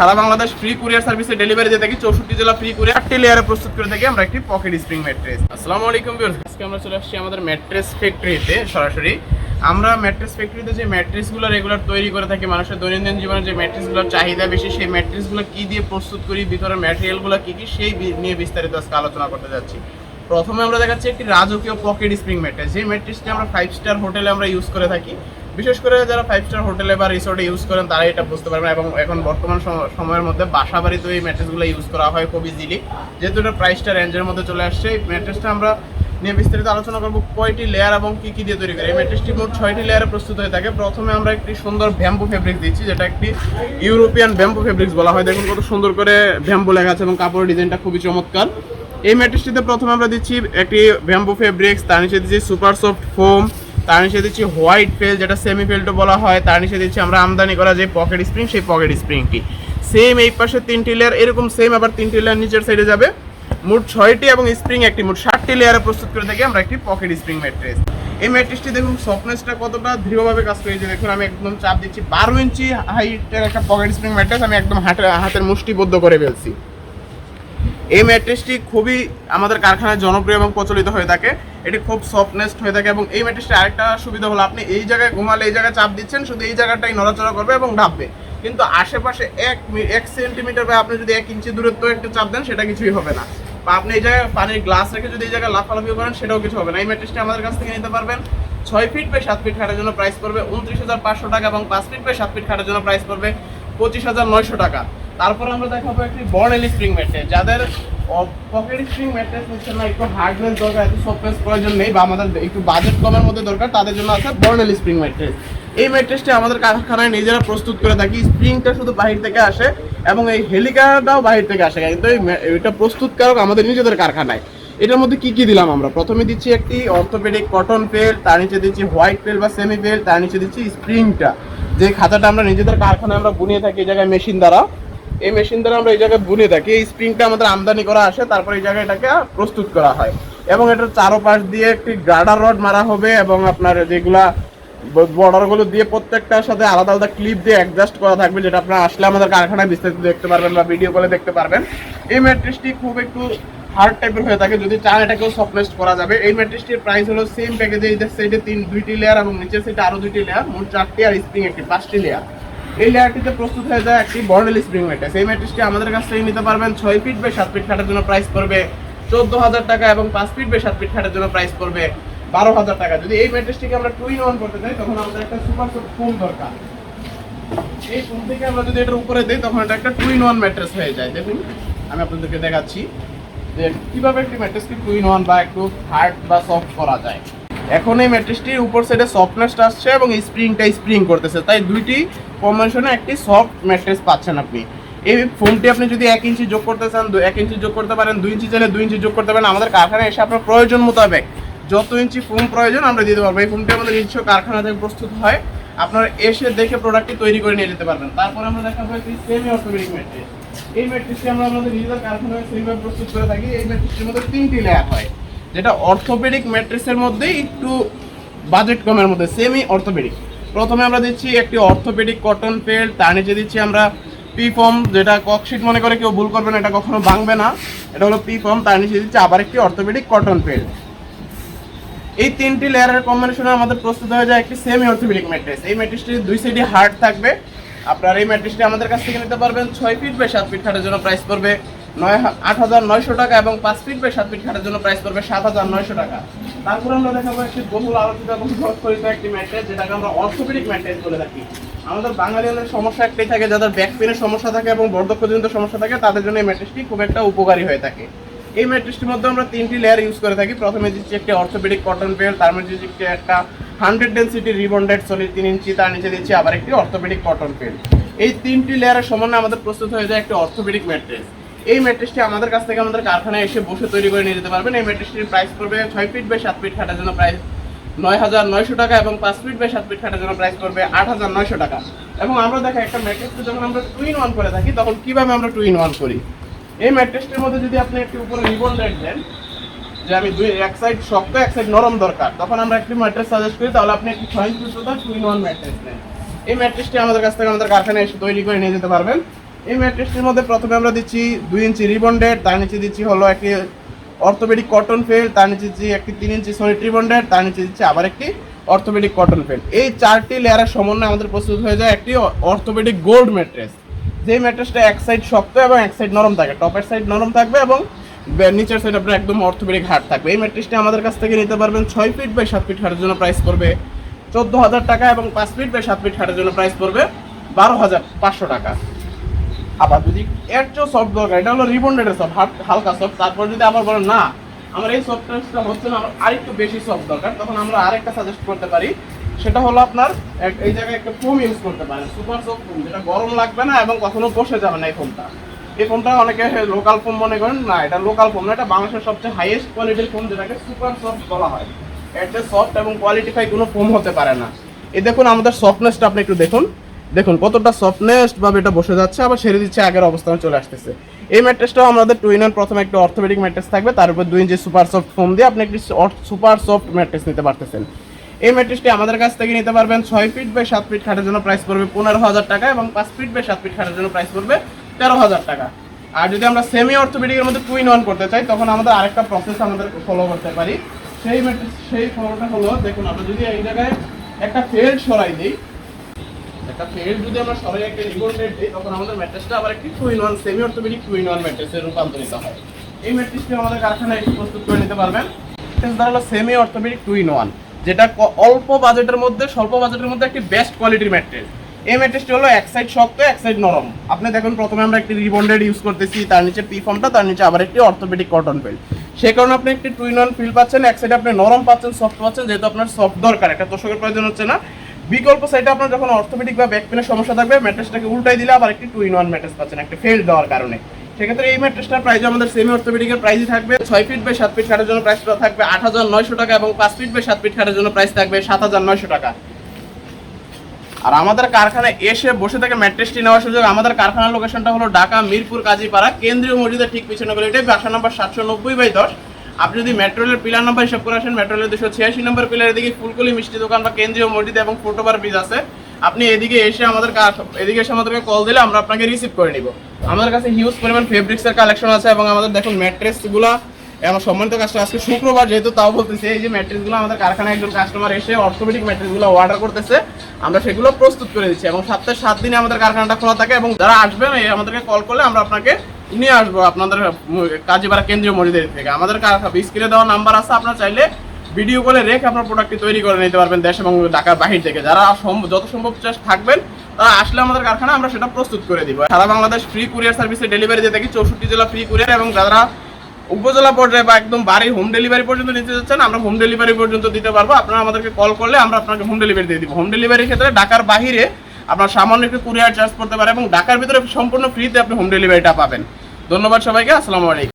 সারা Bangladesh free courier সার্ভিসে delivery দিয়ে থাকি, চৌষট্টি জেলা ফ্রি কুরিয়ার আটটি লেয়ারে প্রস্তুত করে থাকি আমরা একটি পকেট স্প্রিং ম্যাট্রেস আসসালামু আলাইকুম আজকে আমরা চলে আসছি আমাদের ম্যাট্রেস ফ্যাক্টরিতে সরাসরি। আমরা ম্যাট্রেস ফ্যাক্টরিতে যে ম্যাট্রেসগুলো রেগুলার তৈরি করে থাকি, মানুষের দৈনন্দিন জীবনে যে ম্যাট্রেসগুলোর চাহিদা বেশি, সেই ম্যাট্রেসগুলো কি দিয়ে প্রস্তুত করি, ভিতরের ম্যাটেরিয়ালগুলো কী কী, সেই নিয়ে বিস্তারিত আজকে আলোচনা করতে যাচ্ছি। প্রথমে আমরা দেখাচ্ছি একটি রাজকীয় পকেট স্প্রিং ম্যাট্রেস যে ম্যাট্রেসটি আমরা ফাইভ স্টার হোটেলে আমরা ইউজ করে থাকি। বিশেষ করে যারা ফাইভ স্টার হোটেলে বা রিসোর্টে ইউজ করেন তারা এটা বুঝতে পারবেন। এবং এখন বর্তমান সময়ের মধ্যে বাসা বাড়িতে এই ম্যাট্রেসগুলো ইউজ করা হয় খুব ইজিলি যেহেতু এটা প্রাইসটা রেঞ্জের মধ্যে চলে আসছে, এই ম্যাট্রেসটা আমরা নিয়ে বিস্তারিত আলোচনা করব কয়টি লেয়ার এবং কি কি দিয়ে তৈরি করে। এই ম্যাট্রেসটি মোট ছয়টি লেয়ারে প্রস্তুত হয়ে থাকে। প্রথমে আমরা একটি সুন্দর ভ্যাম্বু ফেব্রিক দিচ্ছি, যেটা একটি ইউরোপিয়ান ভ্যাম্বু ফেব্রিক্স বলা হয়। দেখুন কত সুন্দর করে ভ্যাম্বু লেখা আছে এবং কাপড়ের ডিজাইনটা খুবই চমৎকার। এই ম্যাট্রেসটিতে প্রথমে আমরা দিচ্ছি একটি ভ্যাম্বু ফেব্রিক্স তার নিচে দিচ্ছি সুপার সফট ফোম তার নিচে দিচ্ছি হোয়াইট ফেল যেটা সেমি ফেলটো বলা হয়, তার নিচে দিচ্ছি আমরা আমদানি করা যে পকেট স্প্রিং সেই পকেট স্প্রিংটি সেম এই পাশে তিনটি লেয়ার এরকম সেম আবার তিনটি লেয়ার নিচের সাইডে যাবে। মোট ছয়টি এবং স্প্রিং একটি, মোট ষাটটি লেয়ারে প্রস্তুত করে থাকি আমরা একটি পকেট স্প্রিং ম্যাট্রেস এই ম্যাট্রেসটি দেখুন সফটনেসটা কতটা দৃঢ়ভাবে কাজ করে এই দেখুন, আমি একদম চাপ দিচ্ছি, বারো ইঞ্চি হাইটের একটা পকেট স্প্রিং ম্যাট্রেস আমি একদম হাতে, হাতের মুষ্টিবদ্ধ করে ফেলছি। এই ম্যাট্রেসটি খুবই আমাদের কারখানায় জনপ্রিয় এবং প্রচলিত হয়ে থাকে। এটি খুব সফটনেস্ট হয়ে থাকে এবং এই ম্যাট্রেসটি আরেকটা সুবিধা হলো, আপনি এই জায়গায় ঘুমালে এই জায়গায় চাপ দিচ্ছেন, শুধু এই জায়গাটাই নড়াচড়া করবে এবং ডাববে কিন্তু আশেপাশে এক এক সেন্টিমিটার বা আপনি যদি এক ইঞ্চি দূরত্ব একটু চাপ দেন, সেটা কিছুই হবে না। বা আপনি এই জায়গায় পানির গ্লাস রেখে যদি এই জায়গায় লাফালাফি করেন, সেটাও কিছু হবে না। এই ম্যাট্রেসটি আমাদের কাছ থেকে নিতে পারবেন। ছয় ফিট বাই সাত ফিট খাটার জন্য প্রাইস পড়বে উনত্রিশ হাজার পাঁচশো টাকা এবং পাঁচ ফিট বাই সাত ফিট খাটার জন্য প্রাইস পড়বে পঁচিশ হাজার নয়শো টাকা। তারপর আমরা দেখাবো একটি বর্নেল স্প্রিং ম্যাট্রেস যাদের পকেট স্প্রিং ম্যাট্রেস হচ্ছে না, একটু হার্ডনেস দরকার এত সফটনেস প্রয়োজন নেই বা আমাদের একটু বাজেট কমের মধ্যে দরকার, তাদের জন্য আছে বর্নেল স্প্রিং ম্যাট্রেস এই ম্যাট্রেসটি আমাদের কারখানায় নিজেরা প্রস্তুত করে থাকি স্প্রিংটা শুধু বাহির থেকে আসে এবং এই হেলিকাটাও বাহির থেকে আসে, কিন্তু এটা প্রস্তুতকারক আমাদের নিজেদের কারখানায়। এটার মধ্যে কি কি দিলাম আমরা? প্রথমে দিচ্ছি একটি অর্থোপেডিক কটন পেল তার নিচে দিচ্ছি হোয়াইট পেল বা সেমি পেল তার নিচে দিচ্ছি স্প্রিংটা যে খাতাটা আমরা নিজেদের কারখানায় আমরা বুনিয়ে থাকি, এই জায়গায় মেশিন দ্বারা এই মেশিন দ্বারা আমরা এই জায়গায় বুনে থাকি। এই স্প্রিংটা আমাদের আমদানি করা আসে, তারপর এই জায়গায় এটাকে প্রস্তুত করা হয়। এবং এটার চারোপাশ দিয়ে একটি গার্ডার রড মারা হবে এবং আপনার যেগুলা বর্ডারগুলো দিয়ে প্রত্যেকটার সাথে আলাদা আলাদা ক্লিপ দিয়ে অ্যাডজাস্ট করা থাকবে, যেটা আপনারা আসলে আমাদের কারখানায় বিস্তারিত দেখতে পারবেন বা ভিডিও কলে দেখতে পারবেন। এই ম্যাট্রেসটি খুব একটু হার্ড টাইপের হয়ে থাকে, যদি চান এটাকেও সফটনেস করা যাবে। এই ম্যাট্রেসটির প্রাইস হলো সেম প্যাকেজে এই সাইডে তিন দুইটি লেয়ার এবং নিচের সাইডে আরও দুইটি লেয়ার মোট চারটি আর স্প্রিং একটি, পাঁচটি লেয়ার এই লেয়ারটিতে প্রস্তুত হয়ে যায় একটি বর্ডেল স্প্রিং ম্যাট্রেস এই ম্যাট্রেসটি আমাদের কাছ থেকে নিতে পারবেন ছয় ফিট বে সাত ফিট খাটের জন্য প্রাইস পড়বে চোদ্দ হাজার টাকা এবং পাঁচ ফিট বে সাত ফিট খাটের জন্য প্রাইস পড়বে বারো হাজার টাকা। যদি এই ম্যাট্রেসটিকে আমরা টু ইন ওয়ান করতে চাই, তখন আমাদের একটা সুপার ফোম দরকার। এই ফোম থেকে আমরা যদি এটার উপরে দিই, তখন এটা একটা টু ইন ওয়ান ম্যাট্রেস হয়ে যায়। দেখুন, আমি আপনাদেরকে দেখাচ্ছি যে কীভাবে একটি ম্যাট্রেসকে টু ইন ওয়ান বা একটু হার্ড বা সফট করা যায়। এখন এই ম্যাট্রেসটির উপর সাইডে সফটনেসটা আসছে এবং স্প্রিংটা স্প্রিং করতেছে। তাই দুইটি কম্বিনেশনে একটি সফট ম্যাট্রেস পাচ্ছেন আপনি। এই ফোমটি আপনি যদি এক ইঞ্চি যোগ করতে চান এক ইঞ্চি যোগ করতে পারেন, দুই ইঞ্চি চাইলে দুই ইঞ্চি যোগ করতে পারেন। আমাদের কারখানায় এসে আপনার প্রয়োজন মোতাবেক যত ইঞ্চি ফোম প্রয়োজন আমরা দিতে পারব এই ফোমটি আমাদের নিজস্ব কারখানা থেকে প্রস্তুত হয়। আপনারা এসে দেখে প্রোডাক্টটি তৈরি করে নিয়ে যেতে পারবেন। তারপরে আমরা দেখাবো একটি সেমি অটোমেটিক ম্যাট্রেস। এই ম্যাট্রিক্সটি আমরা আমাদের নিজেদের কারখানায় সেইভাবে প্রস্তুত করে থাকি। এই ম্যাট্রিক্সটির মধ্যে তিনটি লেয়ার হয়। যেটা অর্থোপেডিক ম্যাট্রিক্সের মধ্যে একটু বাজেট কমের মধ্যে সেমি অর্থোপেডিক প্রথমে আমরা দিচ্ছি একটি অর্থোপেডিক কটন পেল তার নিচে দিচ্ছি আমরা পি ফর্ম যেটা ককশিট মনে করে কেউ ভুল করবে না, এটা কখনো ভাঙবে না। এটা হলো পি ফর্ম তার নিচে দিচ্ছি আবার একটি অর্থোপেডিক কটন পেল এই তিনটি লেয়ারের কম্বিনেশনে আমাদের প্রস্তুত হয়ে যায় একটি সেমি অর্থোপেডিক ম্যাট্রেস এই ম্যাট্রেসটির দুই সাইডে হার্ড থাকবে। আপনার এই ম্যাট্রেসটি আমাদের কাছ থেকে নিতে পারবেন ছয় ফিট বাই সাত ফিট খাটের জন্য প্রাইস পড়বে। নয় আট হাজার নয়শো টাকা এবং পাঁচ ফিট বাই সাত ফিট খাটের জন্য প্রাইস পড়বে সাত হাজার নয়শো টাকা। তারপর আমরা দেখাবো একটি বহুল আলোচিত এবং প্রচলিত একটি ম্যাট্রেস, যেটাকে আমরা অর্থোপেডিক ম্যাট্রেস বলে থাকি। আমাদের বাঙালিদের সমস্যা একটাই থাকে, যাদের ব্যাক পেনের সমস্যা থাকে এবং বর্ধক্যজনিত সমস্যা থাকে, তাদের জন্য এই ম্যাট্রেসটি খুব একটা উপকারী হয়ে থাকে। এই ম্যাট্রেসটির মধ্যে আমরা তিনটি লেয়ার ইউজ করে থাকি। প্রথমে দিচ্ছি একটি অর্থোপেডিক কটন পেল তার মধ্যে দিচ্ছি একটা হান্ড্রেড ডেন্সিটি রিবন্ডেড সলিড তিন ইঞ্চি, তার নিচে দিচ্ছি আবার একটি অর্থোপেডিক কটন পেল এই তিনটি লেয়ারের সমন্বয়ে আমাদের প্রস্তুত হয়ে যায় একটি অর্থোপেডিক ম্যাট্রেস। এই ম্যাট্রেসটি আমাদের কাছ থেকে আমাদের কারখানায় এসে বসে তৈরি করে নিয়ে যেতে পারবেন। এই ম্যাট্রেসটির প্রাইস পড়বে ছয় ফিট বাই সাত ফিট খাটার জন্য প্রাইস নয় হাজার নয়শো টাকা এবং পাঁচ ফিট বাই সাত ফিট খাটার জন্য প্রাইস পড়বে আট হাজার নয়শো টাকা। এবং আমরা দেখা একটা ম্যাট্রেসকে যখন আমরা টু ইন ওয়ান করে থাকি, তখন কীভাবে আমরা টু ইন ওয়ান করি? এই ম্যাট্রেসটির মধ্যে যদি আপনি একটি উপরে রিবন রেড দেন, যে আমি দুই, এক সাইড শক্ত, এক সাইড নরম দরকার, তখন আমরা একটি ম্যাট্রেস সাজেস্ট করি, তাহলে আপনি একটি ছয় ইঞ্চি টু ইন ওয়ান ম্যাট্রেস নেন। এই ম্যাট্রেসটি আমাদের কাছ থেকে আমাদের কারখানায় এসে তৈরি করে নিয়ে যেতে পারবেন। এই ম্যাট্রেসটির মধ্যে প্রথমে আমরা দিচ্ছি দুই ইঞ্চি রিবন্ডেড, তার নিচে দিচ্ছি হলো একটি অর্থোপেডিক কটন ফেল তার নিচে দিচ্ছি একটি তিন ইঞ্চি সলিড রিবন্ডেড তার নিচে দিচ্ছি আবার একটি অর্থোপেডিক কটন ফেল এই চারটি লেয়ারের সমন্বয়ে আমাদের প্রস্তুত হয়ে যায় একটি অর্থোপেডিক গোল্ড ম্যাট্রেস যে ম্যাট্রেসটা এক সাইড শক্ত এবং এক সাইড নরম থাকে টপের সাইড নরম থাকবে এবং নিচের সাইড আপনার একদম অর্থোপেডিক হার্ড থাকবে। এই ম্যাট্রেসটি আমাদের কাছ থেকে নিতে পারবেন ছয় ফিট বাই সাত ফিট হাটের জন্য প্রাইস পড়বে চোদ্দ হাজার টাকা এবং পাঁচ ফিট বাই সাত ফিট হাটের জন্য প্রাইস পড়বে বারো হাজার পাঁচশো টাকা। আবার যদি এর চেয়েও সফট দরকার, এটা হলো রিবন্ডেডের সফট হালকা সফট তারপর যদি আবার বলেন, না, আমার এই সফটওয়্যারটা হচ্ছে না, আমার আরেকটু বেশি সফট দরকার, তখন আমরা আরেকটা সাজেস্ট করতে পারি। সেটা হলো আপনার এই জায়গায় একটা ফোম ইউজ করতে পারেন সুপার সফট ফোম যেটা গরম লাগবে না এবং কখনো বসে যাবে না এই ফোমটা এই ফোনটা অনেকে লোকাল ফোম মনে করেন, না, এটা লোকাল ফোম না, এটা বাংলাদেশের সবচেয়ে হাইয়েস্ট কোয়ালিটির ফোন যেটাকে সুপার সফট বলা হয়। চেয়ে সফট এবং কোয়ালিটিফাই কোনো ফোম হতে পারে না। এই দেখুন, আমাদের সফটনেসটা আপনি একটু দেখুন। দেখুন, কতটা সফটনেস ভাবে এটা বসে যাচ্ছে, আবার সেরে দিচ্ছে, আগের অবস্থানে চলে আসতেছে। এই ম্যাট্রেসটাও আমাদের টু ইন প্রথমে একটা অর্থোপেডিক ম্যাট্রেস থাকবে, তার উপর দুই ইঞ্চি সুপার সফট ফোম দিয়ে আপনি একটি সুপার সফট ম্যাট্রেস নিতে পারতেছেন। এই ম্যাট্রেসটি আমাদের কাছ থেকে নিতে পারবেন ছয় ফিট বাই সাত ফিট খাটের জন্য প্রাইস পড়বে পনেরো হাজার টাকা এবং পাঁচ ফিট বাই সাত ফিট খাটের জন্য প্রাইস পড়বে তেরো হাজার টাকা। আর যদি আমরা সেমি অর্থোপেডিকের মধ্যে টু ইন ওয়ান করতে চাই, তখন আমাদের আরেকটা প্রসেস আমাদের ফলো করতে পারি। সেই ম্যাট্রেস, সেই ফলোটা হলো, দেখুন, আমরা যদি এই জায়গায় একটা ফেল্ড সরাই দিই একটা ফেল্ড যদি আমরা সরাই একটা রিবন্ডেড দিই, তখন আমাদের ম্যাট্রেসটা আবার একটি two in one semi orthopaedic two in one ম্যাট্রেসে রূপান্তরিত হয়। এই ম্যাট্রেসটি আমাদের কারখানায় প্রস্তুত করে নিতে পারবেন। ম্যাট্রেস হলো semi orthopaedic two in one যেটা অল্প বাজেটের মধ্যে, স্বল্প বাজেটের মধ্যে একটি বেস্ট কোয়ালিটির ম্যাট্রেস এই ম্যাট্রেসটি হলো এক সাইড শক্ত, এক সাইড নরম। আপনি দেখুন, প্রথমে আমরা একটি রিবন্ডেড ইউজ করতেছি, তার নিচে পি ফর্মটা তার নিচে আবার একটি অর্থোপেডিক কটন ফিল সেই কারণে আপনি একটি টু ইন ওয়ান ফিল পাচ্ছেন, এক সাইডে আপনি নরম পাচ্ছেন সফট পাচ্ছেন, যেহেতু আপনার সফট দরকার, একটা তোষকের প্রয়োজন হচ্ছে না। বিকল্প সাইডে আপনার যখন অর্থোপেডিক বা ব্যাক পেনের সমস্যা থাকবে ম্যাট্রেসটাকে উল্টাই দিলে আবার একটি টু ইন ওয়ান ম্যাট্রেস পাচ্ছেন, একটা ফেল দেওয়ার কারণে। সেক্ষেত্রে এই ম্যাট্রেসটার প্রাইস আমাদের সেমি অর্থোপেডিকের প্রাইসই থাকবে। ছয় ফিট বাই সাত ফিট খাটের জন্য প্রাইস থাকবে আট হাজার নয়শো টাকা এবং পাঁচ ফিট বাই সাত ফিট খাটের জন্য প্রাইস থাকবে সাত হাজার নয়শো টাকা। আর আমাদের কারখানায় এসে বসে থেকে ম্যাট্রেসটি নেওয়ার সুযোগ, আমাদের কারখানার লোকেশনটা হলো ঢাকা, মিরপুর, কাজীপাড়া, কেন্দ্রীয় মসজিদের ঠিক পিছনে এটাই বাসা নাম্বার সাতশো নব্বই বাই দশ। আপনি যদি মেট্রো রেলের পিলার নাম্বার হিসাব করে আসেন মেট্রো রেলের দুশো ছিয়াশি নম্বর পিলারের দিকে ফুলকলি মিষ্টি দোকান বা কেন্দ্রীয় মসজিদ এবং ফুটওভার ব্রিজ আছে। আপনি এদিকে এসে আমাদের এদিকে এসে আমাদেরকে কল দিলে আমরা আপনাকে রিসিভ করে নিব। আমাদের কাছে হিউজ পরিমাণ ফেব্রিক্সের কালেকশন আছে এবং আমাদের দেখুন ম্যাট্রেসগুলো আমার সম্মানিত কাস্টমার আজকে শুক্রবার যেহেতু তাও বলতেছে, এই যে ম্যাট্রেসগুলো আমাদের কারখানায় একজন কাস্টমার এসে অর্থোপেডিক ম্যাট্রেসগুলো অর্ডার করতেছে, আমরা সেগুলো প্রস্তুত করে দিচ্ছি এবং সপ্তাহে সাত দিনে আমাদের কারখানাটা খোলা থাকে এবং যারা আসবেন আমাদেরকে কল করলে আমরা আপনাকে নিয়ে আসব আপনাদের কাজীপাড়া কেন্দ্রীয় মসজিদের থেকে। আমাদের স্ক্রিনে দেওয়া নাম্বার আছে, আপনার চাইলে ভিডিও কলে রেখে আপনার প্রোডাক্টটি তৈরি করে নিতে পারবেন দেশ এবং ঢাকার বাহির থেকে। যারা যত সম্ভব চেষ্টা থাকবেন, তারা আসলে আমাদের কারখানা আমরা সেটা প্রস্তুত করে দিব। সারা বাংলাদেশ ফ্রি কুরিয়ার সার্ভিসে ডেলিভারি দিয়ে থাকি চৌষট্টি জেলা ফ্রি কুরিয়ার এবং যারা উপজেলা পর্যায়ে বা একদম বাড়ি হোম ডেলিভারি পর্যন্ত নিতে যাচ্ছেন, আমরা হোম ডেলিভারি পর্যন্ত দিতে পারব। আপনারা আমাদেরকে কল করলে আমরা আপনাকে হোম ডেলিভারি দিয়ে দিব। হোম ডেলিভারির ক্ষেত্রে ঢাকার বাহিরে আপনার সামান্য একটু কুরিয়ার চার্জ করতে পারে এবং ঢাকার ভিতরে সম্পূর্ণ ফ্রিতে আপনি হোম ডেলিভারিটা পাবেন। ধন্যবাদ সবাইকে, আসসালামু আলাইকুম।